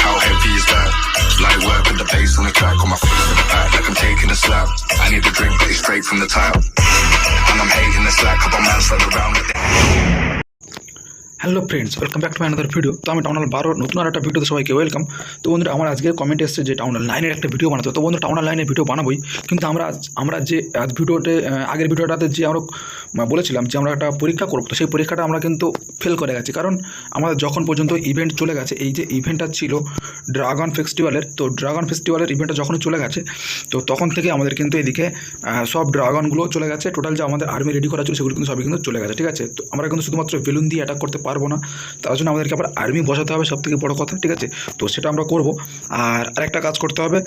How heavy is that? Light work with the bass on the track, on my feet to the back, like I'm taking a slap. I need a drink, but it's straight from the tap. And I'm hating the slack, couple man stand around like hello friends welcome back to another video তো আমি town hall বারো নতুন আর একটা ভিডিওতে সবাইকে welcome তো বন্ধুরা, আমার আজকে কমেন্ট এসেছে যে টাউন হল নাইনের একটা ভিডিও বানাতে। তো বন্ধু টাউন হল লাইনের ভিডিও বানাবোই। কিন্তু আমরা আমরা যে আজ ভিডিওতে আগের ভিডিওটাতে যে আমরা বলেছিলাম যে আমরা একটা পরীক্ষা করব, তো সেই পরীক্ষাটা আমরা কিন্তু ফেল করে গেছি। কারণ আমাদের যখন পর্যন্ত ইভেন্ট চলে গেছে, এই যে ইভেন্টটা ছিল ড্রাগন ফেস্টিভ্যালের তো ড্রাগন ফেস্টিভ্যালের ইভেন্টটা যখন চলে গেছে, তো তখন থেকে আমাদের কিন্তু এদিকে সব ড্রাগনগুলো চলে গেছে। টোটাল যে আমাদের আর্মি রেডি করা ছিল, সেগুলো কিন্তু সবই কিন্তু চলে গেছে, ঠিক আছে? তো আমরা কিন্তু শুধুমাত্র বেলুন দিয়ে অ্যাটাক করতে পারব না। তার জন্য আমাদেরকে আবার আর্মি বসাতে হবে সব থেকে বড় কথা, ঠিক আছে? তো সেটা আমরা করব। আর আরেকটা কাজ করতে হবে,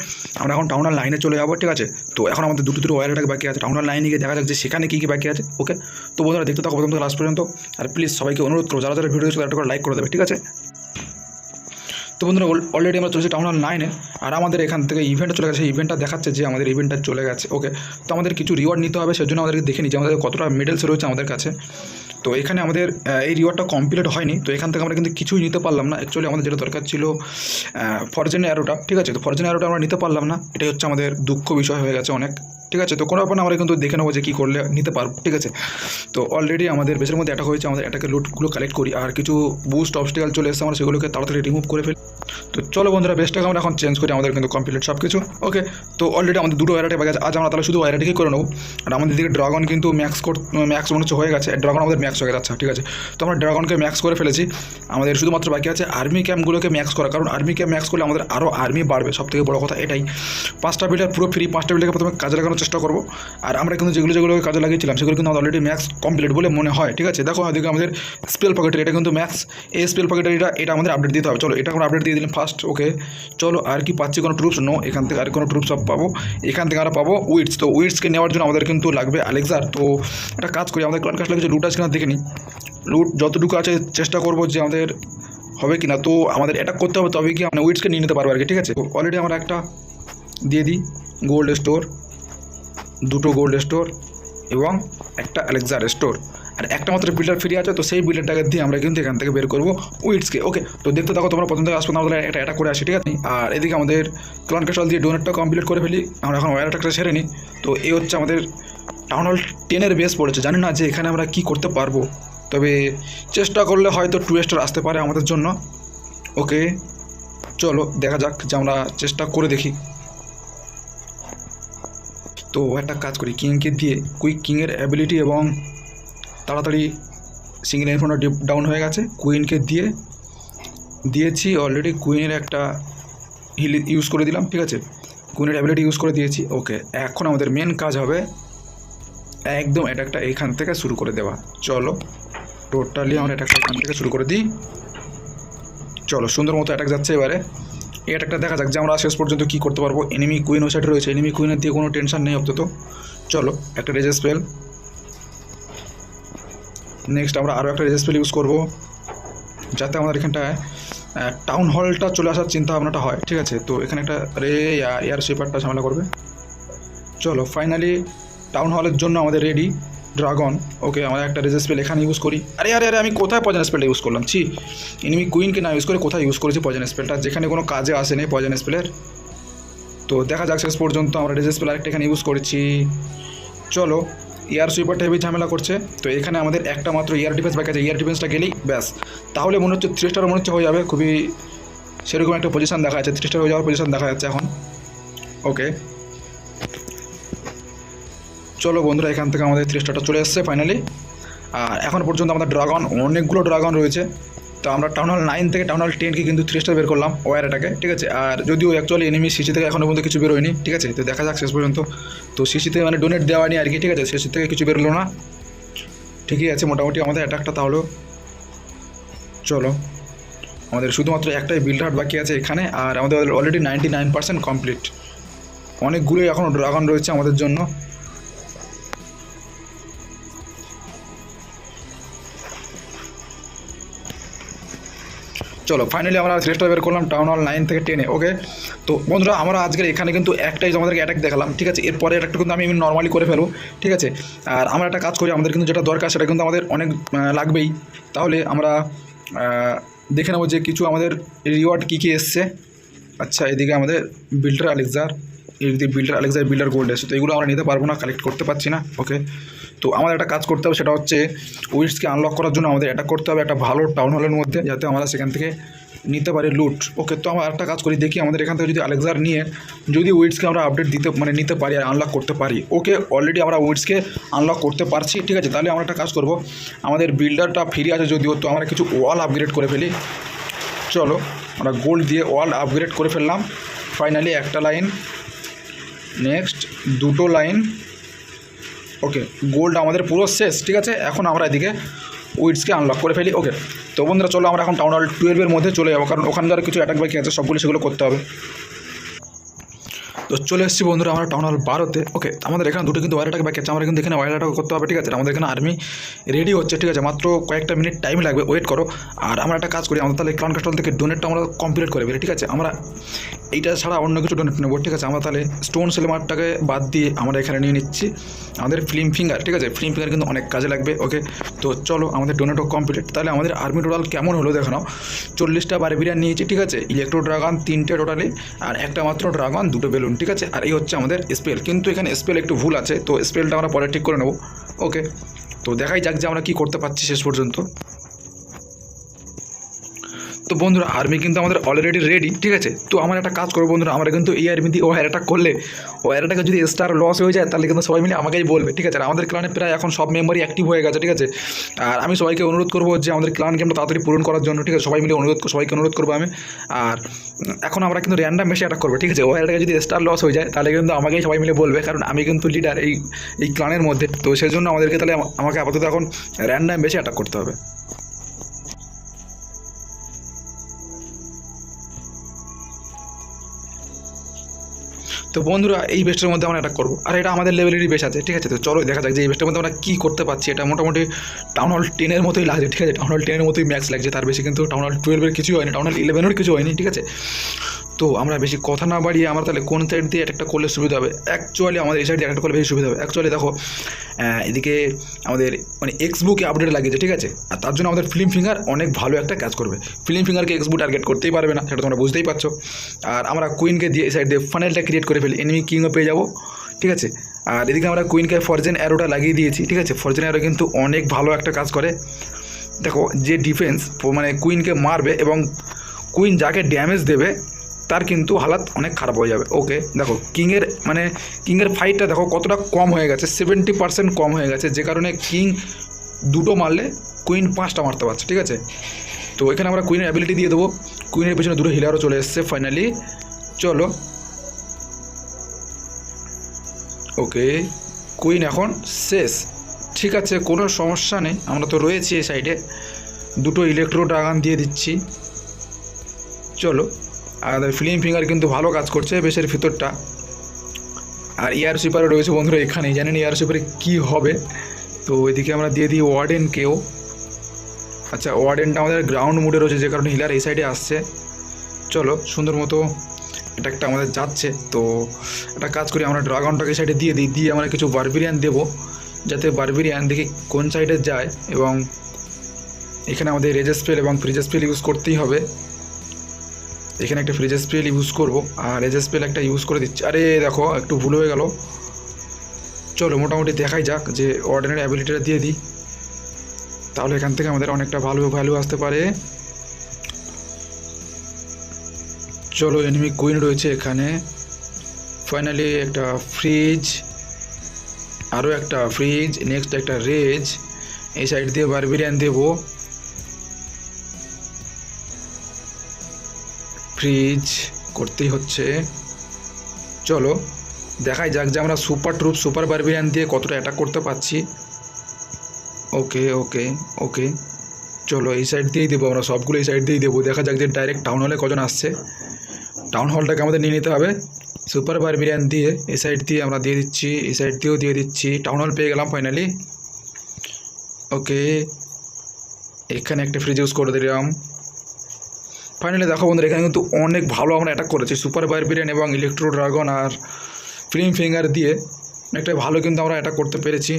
আমরা এখন টাউনার লাইনে চলে যাব, ঠিক আছে? তো এখন আমাদের দুটো দুটো ওয়ার অ্যাটাক বাকি আছে। টাউনার লাইনে গিয়ে দেখা যাক যে সেখানে কী কী বাকি আছে ওকে তো বন্ধুরা, দেখতে থাকো প্রথম থেকে লাস্ট পর্যন্ত। আর প্লিজ সবাইকে অনুরোধ করো, যারা যারা ভিডিও একটা করে লাইক করে দেবে, ঠিক আছে? তো বন্ধুরা অলরেডি আমরা চলেছি টাউন হল নাইনে আর আমাদের এখান থেকে ইভেন্টটা চলে গেছে ইভেন্টটা দেখাচ্ছে যে আমাদের ইভেন্টটা চলে গেছে ওকে তো আমাদের কিছু রিওয়ার্ড নিতে হবে, সেজন্য আমাদেরকে দেখে যে আমাদের কতটা মেডেলস রয়েছে আমাদের কাছে। তো এখানে আমাদের এই রিওয়ার্ডটা কমপ্লিট হয়নি। তো এখান থেকে আমরা কিন্তু কিছুই নিতে পারলাম না। অ্যাকচুয়ালি আমাদের যেটা দরকার ছিল ফরজেন অ্যারোটা ঠিক আছে? তো ফরজেন অ্যারোটা আমরা নিতে পারলাম না। এটাই হচ্ছে আমাদের দুঃখ বিষয় হয়ে গেছে অনেক। ঠিক আছে? তো কোনো ব্যাপার না আমরা কিন্তু দেখে নেব যে কী করলে নিতে পারব, ঠিক আছে? তো অলরেডি আমাদের বেশের মধ্যে অ্যাটাক হয়েছে, আমাদের অ্যাটাকের লুটগুলো কালেক্ট করি, আর কিছু বুস্ট অবস্টিকাল চলে এসে আমরা সেগুলোকে তাড়াতাড়ি রিমুভ করে ফেলি। তো চলো বন্ধুরা বেস্টটাকে আমরা এখন চেঞ্জ করি, আমাদের কিন্তু কমপ্লিট সব কিছু ওকে তো অলরেডি আমাদের দুটো ওয়ারাটে বাকি আছে আজ আমরা তাহলে শুধু ওয়ারাটিকেই করে নেব। আর আমাদের দিকে ড্রাগন কিন্তু ম্যাক্স কর ম্যাক্স মনে হচ্ছে হয়ে গেছে ড্রাগন আমাদের ম্যাক্স হয়ে গেছে আচ্ছা ঠিক আছে? তো আমরা ড্রাগনকে ম্যাক্স করে ফেলেছি। আমাদের শুধুমাত্র বাকি আছে আর্মি ক্যাম্পগুলোকে ম্যাক্স করা, কারণ আর্মি ক্যাম্প ম্যাক্স করলে আমাদের আরও আর্মি বাড়বে সব থেকে বড় কথা এটাই। পাঁচটা বিল্ডার পুরো ফ্রি পাঁচটা বিল্ডারকে প্রথমে কাজে লাগানোর চেষ্টা করব। আর আমরা কিন্তু যেগুলো যেগুলো কাজে লাগিয়েছিলাম, সেগুলো কিন্তু অলরেডি ম্যাক্স কমপ্লিট বলে মনে হয়, ঠিক আছে? দেখো এদিকে আমাদের স্পেল পকেটের এটা কিন্তু ম্যাক্স এই স্পেল পকেটের এটা এটা আমাদের আপডেট দিতে হবে। চলো, এটা আমরা আপডেট দিয়ে দিলাম ফার্স্ট ওকে চলো, আর কি পাচ্ছি কোনো ট্রুপস নো এখান থেকে আর কোনো ট্রুপস সব পাবো। এখান থেকে আমরা পাবো উইটস তো উইটসকে নেওয়ার জন্য আমাদের কিন্তু লাগবে আলেক্সার তো একটা কাজ করি, আমাদের ক্লান কাজ লাগছে লুট আছে কিনা দেখে নিই। লুট যতটুকু আছে চেষ্টা করব যে আমাদের হবে কি না তো আমাদের অ্যাটাক করতে হবে তবে কি আমরা উইটসকে নিয়ে নিতে পারব আর কি, ঠিক আছে? অলরেডি আমরা একটা দিয়ে দিই গোল্ড স্টোর দুটো গোল্ড স্টোর এবং একটা অ্যালেক্সার স্টোর আর একটা মাত্র বিল্ডার ফ্রি আছে, তো সেই বিল্ডারটাকে দিয়ে আমরা কিন্তু এখান থেকে বের করব উইটসকে ওকে তো দেখতে থাকো, তোমরা প্রথম থেকে আসব, না আমাদের একটা অ্যাটাক করে আসি, ঠিক আছে? আর এদিকে আমাদের ক্লান ক্যাস্টল দিয়ে ডোনেটটা কমপ্লিট করে ফেলি। আমরা এখন ওয়ার অ্যাটাকটা সেরে নিই তো এই হচ্ছে আমাদের টাউন হল টেনের বেস পড়েছে। জানি না যে এখানে আমরা কি করতে পারব। তবে চেষ্টা করলে হয়তো টু স্টার আসতে পারে আমাদের জন্য। ওকে চলো, দেখা যাক যে আমরা চেষ্টা করে দেখি। তো একটা কাজ করি কিংকে দিয়ে কুইক কিংয়ের অ্যাবিলিটি এবং তাড়াতাড়ি সিঙ্গেল ইনফোনটা ডাউন হয়ে গেছে। কুইনকে দিয়ে, দিয়েছি অলরেডি কুইনের একটা হিল ইউজ করে দিলাম, ঠিক আছে? কুইনের অ্যাবিলিটি ইউজ করে দিয়েছি ওকে এখন আমাদের মেন কাজ হবে একদম অ্যাটাকটা এখান থেকে শুরু করে দেওয়া। চলো টোটালি আমরা অ্যাটাকটা এখান থেকে শুরু করে দিই। চলো, সুন্দর মতো অ্যাটাক যাচ্ছে এবারে। এই অ্যাটাকটা দেখা যাক যে আমরা শেষ পর্যন্ত কী করতে পারব। এনিমি কুইন ও সাইডে রয়েছে। এনিমি কুইনের দিয়ে কোনো টেনশন নেই অন্তত চলো, একটা রেজে স্পেল নেক্সট আমরা আরও একটা রেজে স্পেল ইউজ করব। যাতে আমাদের এখানটায় টাউন হলটা চলে আসার চিন্তা ভাবনাটা হয়। ঠিক আছে? তো এখানে একটা রে এয়ার সুইপারটা ঝামেলা করবে। চলো ফাইনালি টাউন হলের জন্য আমাদের রেডি ড্রাগন। ওকে, আমরা একটা রেজে স্পেল এখানে ইউজ করি। আরে আরে আরে, আমি কোথায় পয়জন স্পেলটা ইউজ করলাম? ছি এনিমি কুইনকে না ইউজ করে কোথায় ইউজ করেছি পয়জন স্পেলটা যেখানে কোনো কাজে আসেনি পয়জন স্পেলের তো দেখা যাক শেষ পর্যন্ত আমরা রেজে স্পেল আরেকটা এখানে ইউজ করেছি। চলো এয়ার সুইপারটা হেভি ঝামেলা করছে। তো এখানে আমাদের একটা মাত্র এয়ার ডিফেন্স বাকি আছে। এয়ার ডিফেন্সটা গেলেই ব্যাস। তাহলে মনে হচ্ছে থ্রি স্টার মনে হচ্ছে হয়ে যাবে। খুবই সেরকম একটা পজিশন দেখা যাচ্ছে। থ্রি স্টার হয়ে যাওয়ার পজিশন দেখা যাচ্ছে এখন। ওকে চলো বন্ধুরা, এখান থেকে আমাদের থ্রি স্টারটা চলে এসছে ফাইনালি আর এখন পর্যন্ত আমাদের ড্রাগন অনেকগুলো ড্রাগন রয়েছে। তো আমরা টাউন হল নাইন থেকে টাউন হল টেনকে কিন্তু থ্রি স্টার বের করলাম ওয়ার এটাকে ঠিক আছে? আর যদিও অ্যাকচুয়ালি এনিমি সিসি থেকে এখনও পর্যন্ত কিছু বেরোয়নি, ঠিক আছে? তো দেখা যাক শেষ পর্যন্ত। তো সিসি থেকে মানে ডোনেট দেওয়া নিয়ে আর কি, ঠিক আছে? সিসি থেকে কিছু বেরোলো না। ঠিকই আছে, মোটামুটি আমাদের অ্যাটাকটা তাহলেও চলো। আমাদের শুধুমাত্র একটাই বিল্ড হার্ট বাকি আছে এখানে, আর আমাদের already ninety nine percent complete অনেকগুলোই এখনও ড্রাগন রয়েছে আমাদের জন্য। চলো ফাইনালি আমরা সিলেক্টটা বের করলাম টাউন হল নাইন থেকে টেনে ওকে তো বন্ধুরা, আমরা আজকে এখানে কিন্তু একটাই আমাদেরকে অ্যাটাক দেখালাম, ঠিক আছে? এরপরে একটা কিন্তু আমি নর্মালি করে ফেলব, ঠিক আছে? আর আমরা একটা কাজ করি, আমাদের কিন্তু যেটা দরকার, সেটা কিন্তু আমাদের অনেক লাগবেই। তাহলে আমরা দেখে নেব যে কিছু আমাদের রিওয়ার্ড কী কী এসছে। আচ্ছা এদিকে আমাদের বিল্ডার আলেক্সার এদিকে বিল্ডার আলেক্সার বিল্ডার গোল্ড এসছে তো এগুলো আমরা নিতে পারব না কালেক্ট করতে পারছি না ওকে তো আমাদের একটা কাজ করতে হবে, সেটা হচ্ছে উইটসকে আনলক করার জন্য আমাদের এটা করতে হবে একটা ভালো টাউন হলের মধ্যে, যাতে আমরা সেখান থেকে নিতে পারি লুট ওকে তো আমরা একটা কাজ করি, দেখি আমাদের এখান থেকে যদি আলেক্সার নিয়ে যদি উইটসকে আমরা আপডেট দিতে মানে নিতে পারি আর আনলক করতে পারি ওকে অলরেডি আমরা উইটসকে আনলক করতে পারছি, ঠিক আছে? তাহলে আমরা একটা কাজ করব, আমাদের বিল্ডারটা ফ্রি আছে যদিও, তো আমরা কিছু ওয়াল আপগ্রেড করে ফেলি। চলো, আমরা গোল্ড দিয়ে ওয়াল আপগ্রেড করে ফেললাম ফাইনালি একটা লাইন নেক্সট দুটো লাইন ওকে গোল্ড আমাদের পুরো শেষ, ঠিক আছে? এখন আমরা এদিকে উইডসকে আনলক করে ফেলি। ওকে তো বন্ধুরা, চলো আমরা এখন টাউন হল টুয়েলভের মধ্যে চলে যাব, কারণ ওখানকার কিছু অ্যাটাক বাকি আছে, সবগুলো সেগুলো করতে হবে। তো চলে এসেছি বন্ধুরা আমরা টাউন হল বারোতে। ওকে আমাদের এখানে দুটো কিন্তু ওয়ার অ্যাটাক বাকি আছে, আমরা কিন্তু এখানে ওয়ার অ্যাটাক করতে হবে, ঠিক আছে? আমাদের এখানে আর্মি রেডি হচ্ছে, ঠিক আছে? মাত্র কয়েকটা মিনিট টাইম লাগবে ওয়েট করো। আর আমরা একটা কাজ করি, আমরা তাহলে ক্লান কাস্টল থেকে ডোনেটটা আমরা কমপ্লিট করে ফেলি, ঠিক আছে? আমরা এইটা ছাড়া অন্য কিছু ডোনেট নেব ঠিক আছে, আমরা তাহলে স্টোন সিলেমারটাকে বাদ দিয়ে আমরা এখানে নিয়ে নিচ্ছি। আমাদের ফিল্ম ফিঙ্গার ঠিক আছে? ফিল্ম ফিঙ্গার কিন্তু অনেক কাজে লাগবে ওকে তো চলো, আমাদের ডোনেটও কমপ্লিট তাহলে আমাদের আর্মি টোটাল কেমন হলো দেখো নাও। চল্লিশটা বারবিরিয়ান নিয়েছি, ঠিক আছে? ইলেকট্রো ড্রাগন তিনটে টোটালি আর একটা মাত্র ড্রাগন দুটো বেলুন, ঠিক আছে? আর এই হচ্ছে আমাদের স্পেল কিন্তু এখানে স্পেল একটু ভুল আছে, তো স্পেলটা আমরা পরে ঠিক করে নেব ওকে তো দেখাই যাক যে আমরা কী করতে পারছি শেষ পর্যন্ত। তো বন্ধুরা আর্মি কিন্তু আমাদের অলরেডি রেডি ঠিক আছে? তো আমার একটা কাজ করব বন্ধুরা, আমরা কিন্তু এই আর্মি দিয়ে ও অ্যাটাক করলে, ও অ্যাটাকে যদি স্টার লস হয়ে যায়, তাহলে কিন্তু সবাই মিলে আমাকেই বলবে, ঠিক আছে? আর আমাদের ক্লানে প্রায় এখন সব মেম্বারই অ্যাক্টিভ হয়ে গেছে, ঠিক আছে? আর আমি সবাইকে অনুরোধ করব যে আমাদের ক্লান গেমটা তাড়াতাড়ি পূরণ করার জন্য, ঠিক আছে? সবাই মিলে অনুরোধ, সবাইকে অনুরোধ করব আমি। আর এখন আমরা কিন্তু র্যান্ডাম বেশি অ্যাটাক করব, ঠিক আছে? ও অ্যাটাকে যদি স্টার লস হয়ে যায়, তাহলে কিন্তু আমাকেই সবাই মিলে বলবে, কারণ আমি কিন্তু লিডার এই এই ক্লানের মধ্যে। তো সেই জন্য আমাদেরকে তাহলে আমা- আমাকে আপাতত এখন র্যান্ডাম বেশি অ্যাটাক করতে হবে। তো বন্ধুরা, এই বেস্টের মধ্যে আমরা এটা করব। আর এটা আমাদের লেভেলেরই বেশ আছে, ঠিক আছে? তো চলো, দেখা যাক যে এই বেস্টের মধ্যে আমরা কী করতে পারছি। এটা মোটামুটি টাউন হল টেনের মতোই লাগছে, ঠিক আছে? টাউন হল টেনের মতোই ম্যাক্স লাগছে, তার বেশি কিন্তু টাউন হল টুয়েলভের কিছু হয়নি টাউন হল ইলেভেনের কিছু হয়নি, ঠিক আছে? তো আমরা বেশি কথা না বাড়িয়ে আমরা তাহলে কোন সাইড দিয়ে একটা করলে সুবিধা হবে? অ্যাকচুয়ালি আমাদের এই সাইড দিয়ে একটা করলে বেশি সুবিধা হবে। অ্যাকচুয়ালি দেখো এদিকে আমাদের মানে এক্স বুকে আপডেট লাগিয়েছে, ঠিক আছে? আর তার জন্য আমাদের ফিল্ম ফিঙ্গার অনেক ভালো একটা কাজ করবে। ফিল্ম ফিঙ্গারকে এক্স বুক টার্গেট করতেই পারবে না, সেটা তোমরা বুঝতেই পারছ। আর আমরা কুইনকে দিয়ে এই সাইড দিয়ে ফানেলটা ক্রিয়েট করে ফেলি। এনিমি কিংও পেয়ে যাব, ঠিক আছে? আর এদিকে আমরা কুইনকে ফরজেন অ্যারোটা লাগিয়ে দিয়েছি, ঠিক আছে? ফরজেন অ্যারো কিন্তু অনেক ভালো একটা কাজ করে। দেখো, যে ডিফেন্স মানে কুইনকে মারবে এবং কুইন যাকে ড্যামেজ দেবে তার কিন্তু হালাত অনেক খারাপ হয়ে যাবে। ওকে দেখো, কিংয়ের মানে কিংয়ের ফাইটটা দেখো কতটা কম হয়ে গেছে সেভেন্টি পার্সেন্ট কম হয়ে গেছে। যে কারণে কিং দুটো মারলে কুইন পাঁচটা মারতে পারছে, ঠিক আছে? তো এখানে আমরা কুইনের অ্যাবিলিটি দিয়ে দেবো। কুইনের পেছনে দুটো হিলারও চলে এসছে ফাইনালি চলো। ওকে কুইন এখন শেষ। ঠিক আছে, কোনো সমস্যা নেই। আমরা তো রয়েছি এই সাইডে দুটো ইলেকট্রো ড্রাগন দিয়ে দিচ্ছি। চলো। আর ফিল্ম ফিঙ্গার কিন্তু ভালো কাজ করছে বেশের ভিতরটা। আর এয়ার সুপারে রয়েছে বন্ধুরা এখানেই জানেন এয়ার সুপারে কী হবে। তো এদিকে আমরা দিয়ে দিই ওয়ার্ডেনকেও। আচ্ছা ওয়ার্ডেনটা আমাদের গ্রাউন্ড মুডে রয়েছে, যে কারণে হিলার এই সাইডে আসছে। চলো, সুন্দর মতো এটা একটা আমাদের যাচ্ছে। তো একটা কাজ করি, আমরা ড্রাগনটাকে সাইডে দিয়ে দিই। দিয়ে আমরা কিছু বারবিরিয়ান দেবো, যাতে বারবিরিয়ান দেখি কোন সাইডে যায়। এবং এখানে আমাদের রেজেস স্পেল এবং ফ্রিজেস স্পেল ইউজ করতেই হবে। এখানে একটা ফ্রিজের স্পেল ইউজ করব। আর রেজের স্পেল একটা ইউজ করে দিচ্ছি। আরে, দেখো, একটু ভুল হয়ে গেল। চলো, মোটামুটি দেখাই যাক যে অর্ডিনারি অ্যাবিলিটিটা দিয়ে দিই। তাহলে এখান থেকে আমাদের অনেকটা ভালো ভ্যালু আসতে পারে। চলো এনিমি কুইন রয়েছে এখানে। ফাইনালি একটা ফ্রিজ আরও একটা ফ্রিজ নেক্সট একটা রেজ এই সাইড দিয়ে বারবিরিয়ান দেবো। ফ্রিজ করতেই হচ্ছে। চলো, দেখাই যাক যে আমরা সুপার ট্রুপ সুপার বারবিয়ান দিয়ে কতটা অ্যাটাক করতে পারছি। ওকে ওকে ওকে চলো, এই সাইড দিয়েই দেবো আমরা, সবগুলো এই সাইড দিয়েই দেবো। দেখা যাক যে ডাইরেক্ট টাউন হলে কজন আসছে। টাউন হলটাকে আমাদের নিয়ে নিতে হবে। সুপার বারবিরিয়ান দিয়ে এই সাইড দিয়ে আমরা দিয়ে দিচ্ছি, এই সাইড দিয়েও দিয়ে দিচ্ছি। টাউন হল পেয়ে গেলাম ফাইনালি ওকে এখানে একটা ফ্রিজ ইউজ করে দিলাম। ফাইনালি দেখো বন্ধুরা, এখানে কিন্তু অনেক ভালো আমরা অ্যাটাক করেছি। সুপার বারবিরিয়ান এবং ইলেকট্রো ড্রাগন আর ফিল্ম ফিঙ্গার দিয়ে একটা ভালো কিন্তু আমরা অ্যাটাক করতে পেরেছি।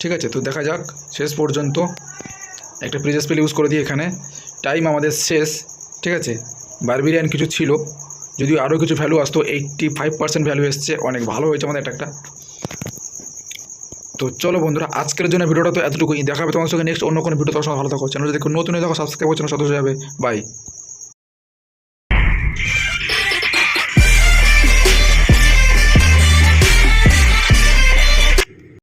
ঠিক আছে, তো দেখা যাক, শেষ পর্যন্ত। একটা ফ্রিজ স্পেল ইউজ করে দিই এখানে। টাইম আমাদের শেষ, ঠিক আছে? বারবিরিয়ান কিছু ছিল, যদিও আরও কিছু ভ্যালু আসতো এইট্টি ফাইভ পার্সেন্ট ভ্যালু এসছে, অনেক ভালো হয়েছে আমাদের একটা তো চলো বন্ধুরা, আজকের জন্য ভিডিওটা তো এতটুকুই। দেখাবে তোমার সঙ্গে নেক্সট অন্য কোনো ভিডিও তোমার সঙ্গে ভালো থাকো। চ্যানেল যদি নতুন দেখো সাবস্ক্রাইব করছ সদস্য যাবে। বাই